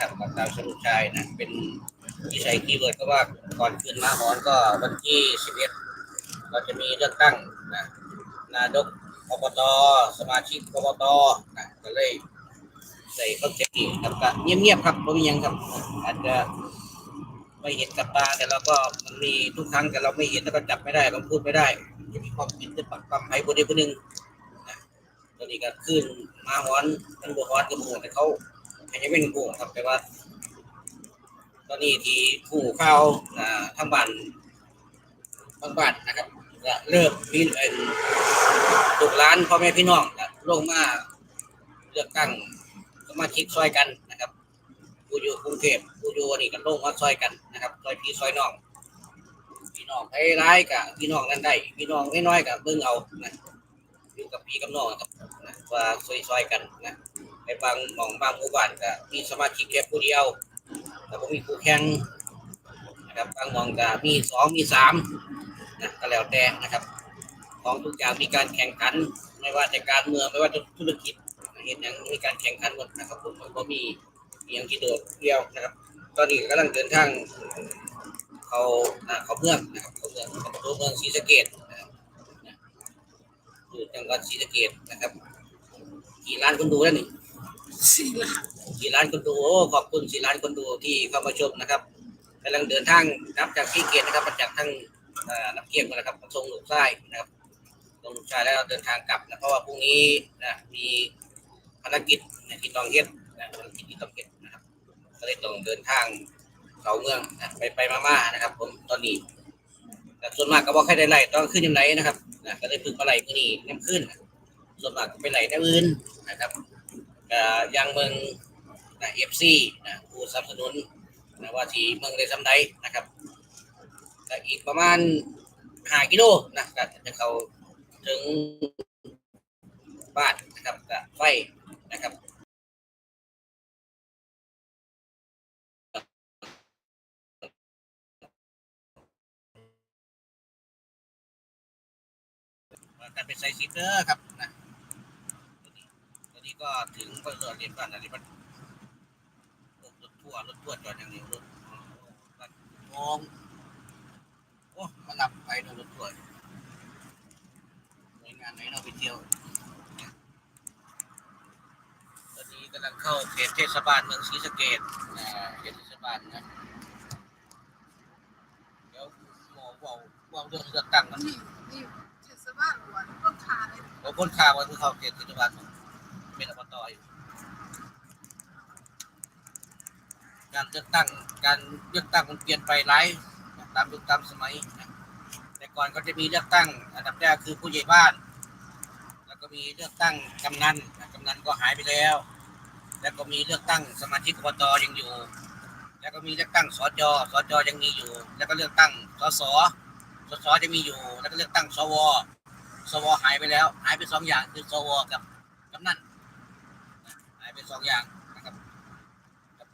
นะครับกับดาวสรุปชัยนะเป็นที่ใช้คีย์เวิร์ดก็ว่าก่อนขึ้นมาหอนก็วันที่สิบเอ็ดเราจะมีเลือกตั้งนะนายกอบตสมาชิกอบตนะก็เลยใส่คอนเซ็ปต์นี้ครับก็เงียบๆครับไม่มียังครับอาจจะไม่เห็นกับตาแต่เราก็มันมีทุกครั้งแต่เราไม่เห็นแล้วก็จับไม่ได้เราพูดไม่ได้จะมีความผิดจะปักความภัยบนใดบนหนึ่งตอนนี้ก็ขึ้นมาฮอนมันบวฮอนกับหมูแต่เขา อาจจะเป็นกูครับแต่ว่า ตอนนี้ที่ผู้เข้าอ่าทางบ้านทางบ้านนะครับก็เริ่มมีเอ่อลูกหลานพ่อแม่พี่น้องก็ลงมาเลือกตั้งสมาชิกซอยกันนะครับผู้อยู่กรุงเทพผู้อยู่นี่ก็ลงมาซอยกันนะครับซอยพี่ซอยน้องพี่น้องไอ้ร้ายกับพี่น้องนั่นได้พี่น้องน้อยๆกับเบิ่งเอานะอยู่กับพี่กับน้องครับนะว่าซอยๆกันนะ ในบางหมองบางหมู่บ้านก็มีสมาชิกแค่ผู้เดียวแต่ผมมีคู่แข่งนะครับบางหมองก็มีสองมีสามนะก็แล้วแต่นะครับ ของทุกอย่างมีการแข่งขัน ไม่ว่าจะการเมืองไม่ว่าจะธุรกิจเห็นอย่างมีการแข่งขันหมดนะครับผมมันก็มีเพียงที่โดดเดียวนะครับ ตอนนี้กำลังเดินทางเขาเขาเมืองนะครับเขาเมืองเขาตัวเมืองศรีสะเกษนะครับอยู่จังหวัดศรีสะเกษนะครับกี่ล้านคนดูแล้วนี่ สี่ล้านกี่ล้านคนดูโอ้ขอบคุณสี่ล้านคนดูที่เข้ามาชมนะครับกำลังเดินทางนับจากที่เกียรตินะครับมาจากทั้งเอ่อนับเกียรตินะครับมาส่งลูกชายนะครับส่งลูกชายแล้วเดินทางกลับนะเพราะว่าพรุ่งนี้นะมีภารกิจนะที่ต้องเฮ็ดนะภารกิจที่ต้องเฮ็ดนะครับก็เลยต้องเดินทางเขาเมืองนะไปไปมาๆนะครับ ผมตอนนี้แต่ส่วนมากก็บอกให้ได้ไล่ต้องขึ้นยังไงนะครับนะก็เลยพึ่งมาไล่ที่นี่น้ำขึ้นส่วนมากก็ไปไล่ในอื่นนะครับ ยังเมืองนะเอฟซีนะผู้สนับสนุนนะว่าที่เมืองได้สำได้นะครับก็อีกประมาณห้ากิโลนะก็จะเข้าถึงบ้านนะครับก็ไฟนะครับการเป็นไซซิเตอร์ครับนะ ก็ถึงเปิดเรียนบ้านอะไรบ้านรถทั่วรถทั่วจอดอย่างนี้รถบ้านมองโอ้มาหลับไปนะรถทั่วหน่วยงานไหนเราไปเที่ยวตอนนี้กำลังเข้าเขตเทศบาลเมืองศรีสะเกษอ่าเขตเทศบาลนะเดี๋ยวหมอเว่าเว่าเรื่องเลือกตั้งมันนี่นี่เทศบาลหัวต้นขาเลยผมพ้นข่าวว่าคือเขาเขตเทศบาล เป็นอบตอยู่การเลือกตั้งการเลือกตั้งมันเปลี่ยนไปหลายตามยุคตามสมัยนะแต่ก่อนก็จะมีเลือกตั้ง อันดับแรกคือผู้ใหญ่บ้าน แล้วก็มีเลือกตั้งกำนันกำนันก็หายไปแล้ว แล้วก็มีเลือกตั้งสมาชิกอบตยังอยู่ แล้วก็มีเลือกตั้งสจสจยังมีอยู่ แล้วก็เลือกตั้งสสสสจะมีอยู่ แล้วก็เลือกตั้งสวสวหายไปแล้ว หายไปสองอย่างคือสวกับกำนัน สองอย่างนะครับ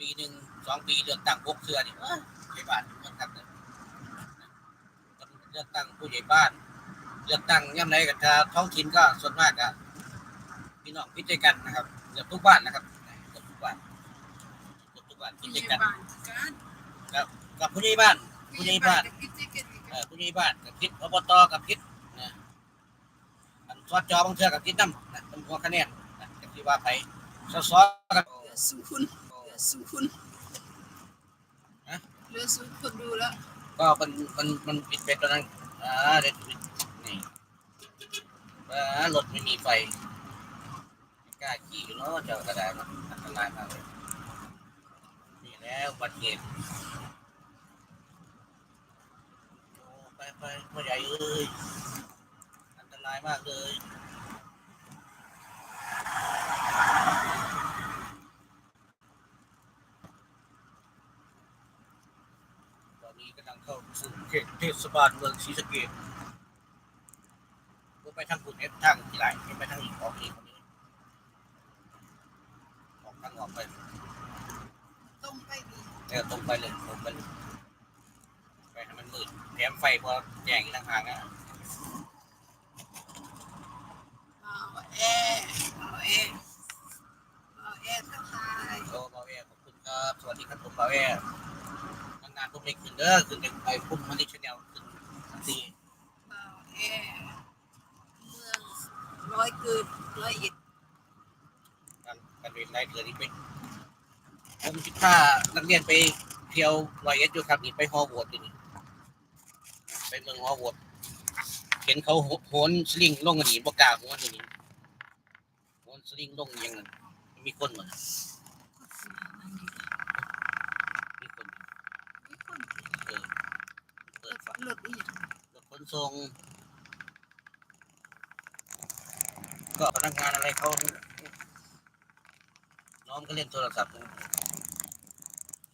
ปีหนึ่งสองปีเลือกตั้งพวกเสือนี่เอ้ผู้ใหญ่บ้านเลือกตั้งเลยเลือกตั้งผู้ใหญ่บ้าน เลือกตั้งย่ำไรกับท้องถิ่นก็ส่วนมากอะพี่น้องพิจารกันนะครับเกือบทุกบ้านนะครับเกือบทุกบ้านเกือบทุกบ้านพิจารใหญ่กับ้านกับผู้ใหญ่บ้านผู้ใหญ่บ้านกันเออผู้ใหญ่บ้านกับพิษอบตกับพิษนะอันสอจอบางเทือกับพิษน้ำนะเป็นหัวคะแนนนะจังที่ว่าไป สอสอกับเหลือศูนย์เหลือศูนย์เหลือศูนย์คนดูแล้ว ก็มันมันมันปิดไปตอนนั้นอ่าเด็ดปิดนี่อ่ารถไม่มีไฟไม่กล้าขี่อยู่เนาะเจ้ากระดาษเนาะอันตรายมากเลยนี่แล้วอุบัติเหตุโอ้ไปไปพ่อใหญ่เอ้ยอันตรายมากเลย ตอนนี้กำลังเข้า สู่เขตเทศบาลเมืองศรีสะเกษก็ไปทางกุดเอฟทางที่ไหนไปทางอีกออกอีกคนนี้ออกทางออกไปต้องไปดีเออตรงไปเลยตรงไปเลยไปให้มันมืดแถมไฟพอแจงอีกต่างหากนะเอาแอเอาแอเอาแอร์ทั้งหลายโอ้พ่อแม่ขอบคุณครับสวัสดีครับผมปาแว่ทำงานพวก เด้อขึ้นจากไปพุ่มมันนี่ชแนลขึ้นทันทีบ่าแอเมืองร้อยเกิดร้อยเอ็ดการการเรียนรายเดือนนี้ไปผมคิดว่านักเรียนไปเที่ยวร้อยเอ็ดอยู่ครับนี่ไปฮอวอดอยู่นี่ไปเมืองฮอวอดเห็นเขาโหนสลิงลงกันนี่บ่กล้าโหนอยู่นี่โหนสลิงลงอยังนั้นมีคนเหมือนมีคน มีคน เออเปิดฝาร ถอีหยัง รถขนส่งก็พนักงานอะไรเขาน้องก็เล่นโทรศัพท์กิ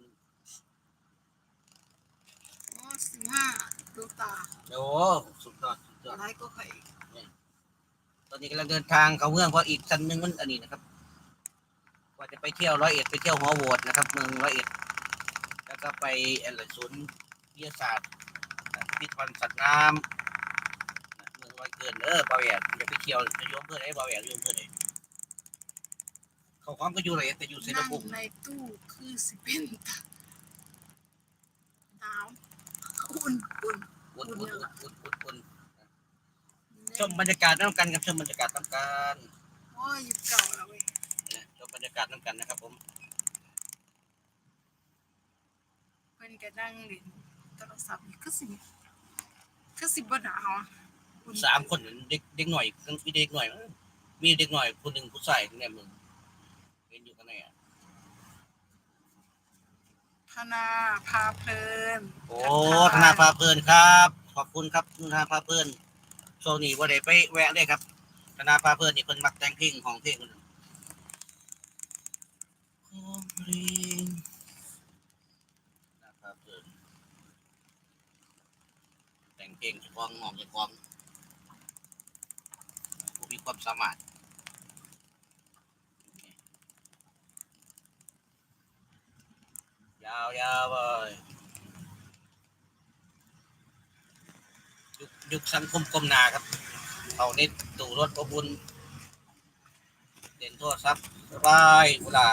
นอ๋อสิบห้าดวงตาโอ้สุดยอดสุดยอดหลายก็ไข่ตอนนี้กำลังเดินทางเข้าเมืองเพราะอีกชั้นหนึ่งมันอันนี้นะครับว่าจะไปเที่ยวร้อยเอ็ดไปเที่ยวหอโหวตนะครับ เมืองร้อยเอ็ด แล้วก็ไปอะไรศูนย์วิทยาศาสตร์ พิพิธภัณฑ์สัตว์น้ำนะเมืองร้อยเกินเออบ่าวแหวนจะไปเที่ยวจะโยมเพื่อนไอ้บ่าวแหวนโยมเพื่อนไอ้เขาความก็อยู่ร้อยเอ็ดแต่อยู่เซนนั่งภูมิในตู้คือสิเป็นตาหนาวอุ่นอุ่นอุ่นอุ่นอุ่นอุ่นอุ่นๆชมบรรยากาศน้ำกันครับชมบรรยากาศน้ำกันโอ้ยอยู่เก่าแล้วเว้ยนะชมบรรยากาศน้ำกันนะครับผมเพิ่นก็นั่งเล่นโทรศัพท์อยู่คือสิ คือสิบ่หนาวอะอุ่นสามคนเด็กเด็กหน่อยมีเด็กหน่อย มีเด็กหน่อยคนหนึ่งผู้ชายเนี่ยมึงเป็นอยู่กันไหนอะธนาพาเพลิน โอ้ธนาพาเพลินครับ ขอบคุณครับธนาพาเพลินโซนี่ว่าได้ไปแวะเลยครับธนาพาเพลินนี่เพิ่นมักแต่งเพลงของเพลงคนหนึ่งของเพลงธนาพาเพลินแต่ง เพลงเฉพาะหอมเฉพาะผู้มีความสามารถยาวยาวเลยยุคยุคสังคมกลมนาครับเอาเน็ตดูรถประบุญเด่นโทรศัพท์สบายเวลา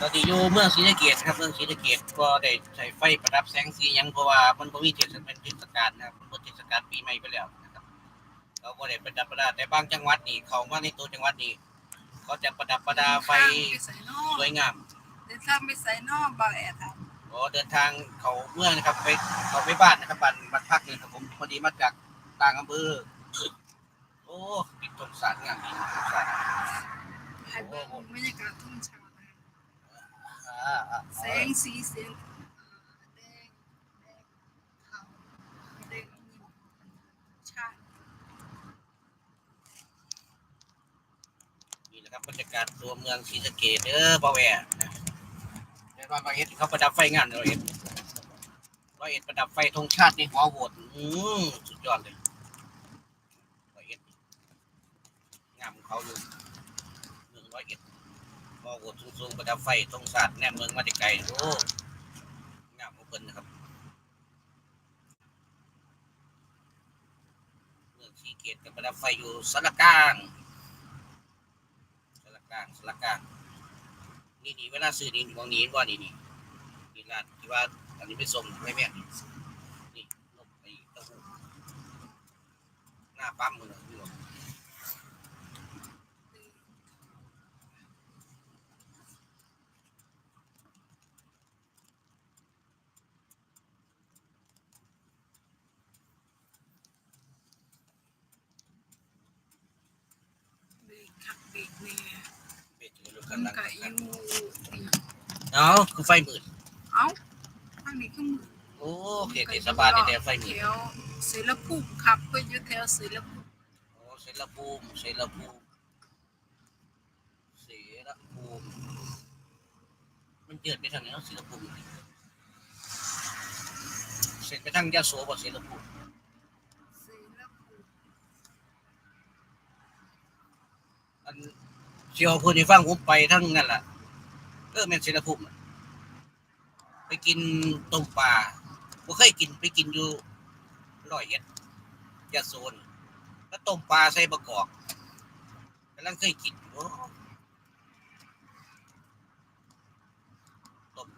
ตอนที่อยู่เมืองศรีสะเกษครับเมืองศรีสะเกษก็ได้ใช้ไฟประดับแสงสีหยังเพราะว่ามันบ่มีเทศกาลเป็นเทศกาลนะครับมันเป็นเทศกาลปีใหม่ไปแล้วนะครับเราก็ได้ประดับประดาแต่บางจังหวัดนี่เขามาในตัวจังหวัดนี่เขาจะประดับประดาไฟไปใส่นอสวยงามเดินทางไปใส่นอกบ่าวแอถามอ๋อเดินทางเขาเมืองนะครับไปเขาไปบ้านนะครับบ้านบ้านพักเนี่ยครับผมพอดีมาจากต่างอำเภอโอ้ปิดตรงสารงามดีตรงสารให้เบิ่งบรรยากาศทุ่งชานะคะอ่าอ่า แสงสีเสียงแดงแดงขาวแดงนี่ชาตินี่แหละครับบรรยากาศตัวเมืองศรีสะเกษเด้อบ่าวแหวนนะในบ้านบางเอ็ดเขาประดับไฟงานร้อยเอ็ดร้อยเอ็ดประดับไฟธงชาติในหอโหวตอืมสุดยอดเลยร้อยเอ็ดงามของเขาอยู่เมืองร้อยเอ็ด พอโหดสูงๆประดับไฟตรงศาสตร์แนมเมืองมาได้ไกลโอ้งามขอเพิ่นนะครับ เมืองชีเกตกับประดับไฟอยู่สารกลางสารกลางสารกลางนี่นี่เวลาซื้อนี่มองนี้ว่านี่นี่นี่ร้านที่ว่าอันนี้ไปส่งไม่แม่นนี่นี่นกไอ้เต้าหู้หน้าปั๊มมือนี่หรอ เบรกขับเบรกแน่ เบ็ดอยู่ มั กัน น หลัง ก็อยู่เนี่ย เนาะคือไฟมืดเอ้าทางนี้คือมือโอ้เขตเทศบาลนี่แต่ไฟมืแถดวเสรภูมิขับไปอยู่แถวเสรภูมิโอ้เสรภูมิเสรภูมิเสรภูมิมันเกิดไปทางไหนเนาะเสรภูมิเสร็จไปทางยะโสบ่เสรภูมิเสรภูมิอันเชียวพูดให้ฟังผมไปทั้งนั่นแหละ เออแม่นเสรภูมิน่ะไปกินต้มปลาบ่เคยกินไปกินอยู่ร้อยเอ็ดยะโสนแล้วต้มปลาใส่บะกอกกำลังเคยกินโอ้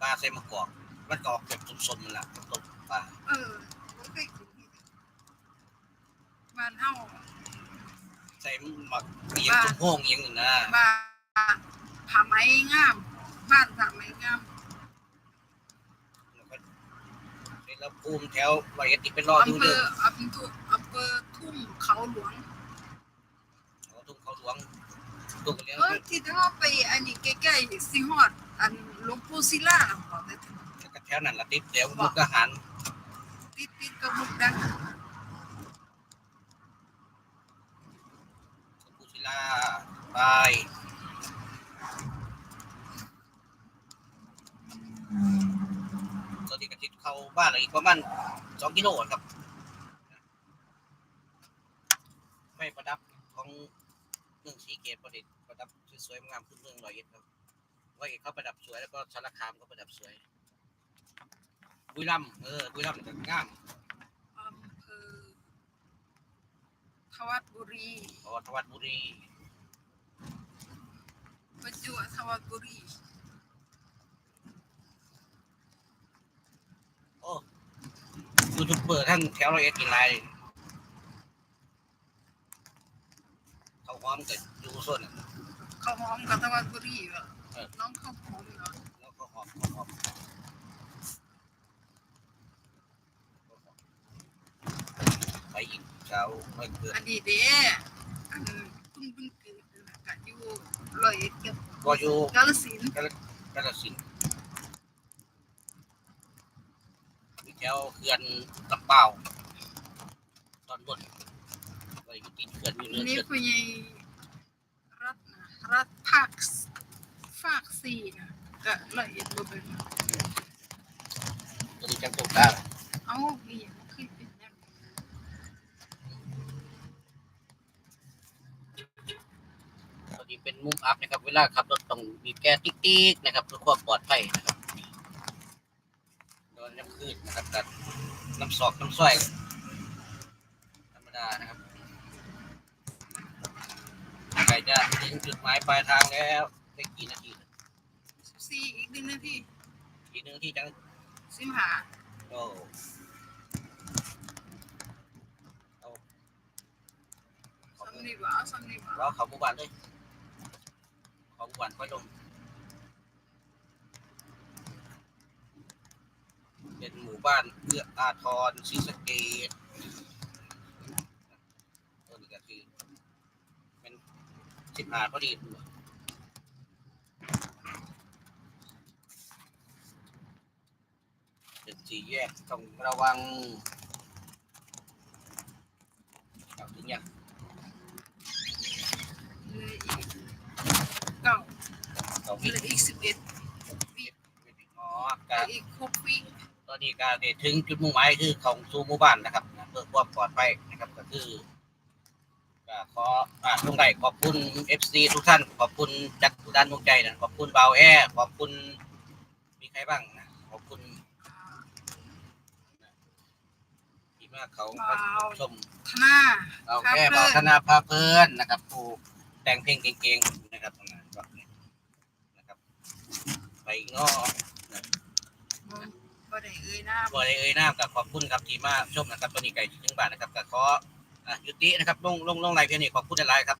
ปลาใส่มะกอกมันก็ออกแบบสมๆมันล่ะต้มปลาเออบ่เคยกินที่ไหนบ้านเฮาใส่หมักเอียงตุ้งโฮงเอียงนั่นนะบ้านผ้าไหมงาม บ้านผ้าไหมงามแล้วก็เสร็จแล้วภูมิแถวร้อยเอ็ดที่เป็นรออยู่อำเภเด้อออำเภออำเภอทุ่งเขาหลวง เขาทุ่งเขาหลวงตุ้งเลี้ยงเออที่เฮาไปอันนี้ใกล้ๆสิฮอด อันหลวงปู่ศิลาบอกได้ถึงแล้วก็แถวนั้นละติดเดี๋ยวมุกทหารติดติดกับมุกดัง กุศิลาตายตอนนี้ก็ติดเข้าบ้าน อีกประมาณสองกิโลครับ ไม่ประดับของเมืองสีเกตประดิษฐ์ประดับสวยๆงามขึ้นเมืองร้อยเอ็ดครับร้อยเอ็ดเขาประดับสวยแล้วก็สารคามก็ประดับสวยบุรีรัมย์เออบุรีรัมย์ก็งามอำเภอทวัดบุรีเพราะว่าทวัดบุรีประจวบทวัดบุรี โอ้ ยูทูบเบอร์ทั้งแถวร้อยเอ็ดกินไรเขาพร้อมกับยูโซนเขาหอมกับทวัดบุรีเหรอเออน้องเขาหอมเหรอแล้วก็หอมหอมหอมไปอีกเช้าไม่เกินอันนี้เด้อันคุณเพิ่งเกิดนั่นล่ะก็อยู่ร้อยเอ็ดกับก็อยู่กาฬสินธุ์กาฬสินธุ์มี แถวเขื่อนลำเปาวตอนบนไปอยู่ติดเขื่อนอยู่เนื้อนี่เขื่อนผู้ใหญ่รัฐนะรัฐภาคสภาคสี่นะก็ร้อยเอ็ดบ่เป็นตัวนี้จังตกได้เอาอีหยังขึ้นเป็นแนวตัวนี้เป็นมุมอัพนะครับ เวลาขับรถต้องบีบแก้ติ๊กๆนะครับเพื่อความปลอดภัยนะครับ โดนน้ำคืนนะครับกับน้ำซอกน้ำสร้อยธรรมดานะครับใกล้จะถึงจุดหมายปลายทางแล้วได้กี่นาทีสี่อีกหนึ่งนาทีกี่หนึ่งนาทีจังสิบห้าโอ้เอาขอสำนีบ่เอาสำนีบ่เราเขาหมู่บ้านเลยเขาหมู่บ้านค่อยลง เป็นหมู่บ้านเอื้ออาทรศรีสะเกดตัวนี้ก็คือเป็นสิบห้าพอดีเป็นสี่แยกต้องระวังเอาถึงยังเหลืออีกเก้าสองเหวิลืออีกสิบเอ็ดวิอ๋อเหลืกาออีกหกวิต อนนี้ก็ได้ถึงจุดมุ่งหมายคือของสู่หมู่บ้านนะครับเพื่อความปลอดภัยนะครับก็คือก็ขออ่าตรงไหนขอบคุณ FC ทุกท่านขอบคุณจากทุกด้านดวงใจนะขอบคุณบาวแอร์ขอบคุณมีใครบ้างนะขอบคุณที่มากเขามาชมธนาเอาแค่บาวธนาพาเพลินนะครับผู้แต่งเพลงเก่งๆนะครับตรงนั้นแบบนี้นะครับ ไปงอบ่บ่ ได้เอ่ยนามบ่ได้เอ่ยนามกับขอบคุณครับที่มาชมนะครับตัวนี้ไก่ถึงบาทนะครับก็ขออะยุตินะครับลงลงลงไลน์เพียงนี้ขอบคุณหลายครับ